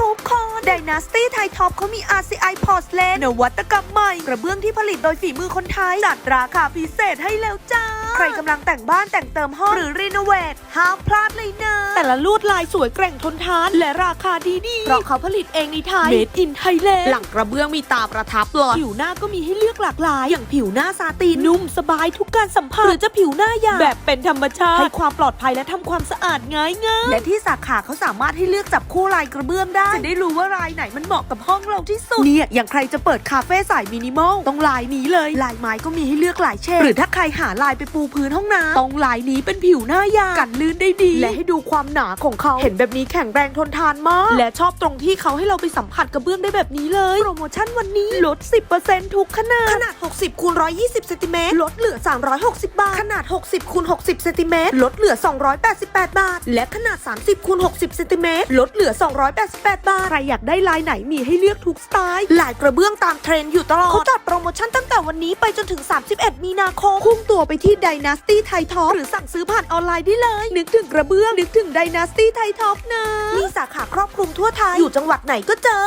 ทุกคนไดนาสตี้ไทยท็อปเขามี RCI Porcelain นวัตกรรมใหม่ กระเบื้องที่ผลิตโดยฝีมือคนไทย จัดราคาพิเศษให้แล้วจ้า ใครกำลังแต่งบ้านแต่งเติมห้องหรือรีโนเวทห้ามพลาดเลยนะ แต่ละลวดลายสวยแกร่งทนทาน และราคาดีดีๆเพราะเขาผลิตเองในไทย Made in Thailand หลังกระเบื้องมีตาประทับเลยผิวหน้าก็มีให้เลือกหลากหลาย อย่างผิวหน้าซาตินนุ่มสบายทุกการสัมผัสหรือจะผิวหน้าหยาบแบบเป็นธรรมชาติให้ความปลอดภัยและทำความสะอาดง่ายง่ายและที่สาขาเขาสามารถให้เลือกจับคู่ลายกระเบื้องได้จะได้รู้ว่าลายไหนมันเหมาะกับห้องเราที่สุดเนี่ยอย่างใครจะเปิดคาเฟ่สายมินิมอลต้องลายนี้เลยลายไม้ก็มีให้เลือกหลายเฉดหรือถ้าใครหาลายไปปูพื้นห้องน้ำต้องลายนี้เป็นผิวหน้ายางกันลื่นได้ดี และให้ดูความหนาของเขาเห็นแบบนี้แข็งแรงทนทานมาก และชอบตรงที่เขาให้เราไปสัมผัสกระเบื้องได้แบบนี้เลย โปรโมชั่นวันนี้ลด 10%ทุกขนาด ขนาด 60คูณ120เซนติเมตรลดเหลือ 360 บาท ขนาด 60คูณ60เซนติเมตรลดเหลือ 288 บาท และขนาด 30คูณ60เซนติเมตรลดเหลือ 288 บาท ใครอยากได้ลายไหนมีให้เลือกทุกสไตล์ลายกระเบื้องตามเทรนด์อยู่ตลอดเขาจัดโปรโมชั่นตั้งแต่ วันนี้ไปจนถึง 31 มีนาคม คุ้มตัวไปที่ Dynasty Thai Top หรือสั่งซื้อผ่านออนไลน์ได้เลย นึกถึงกระเบื้อง นึกถึง Dynasty Thai Top นะ มีสาขาครอบคลุมทั่วไทย อยู่จังหวัดไหนก็เจอ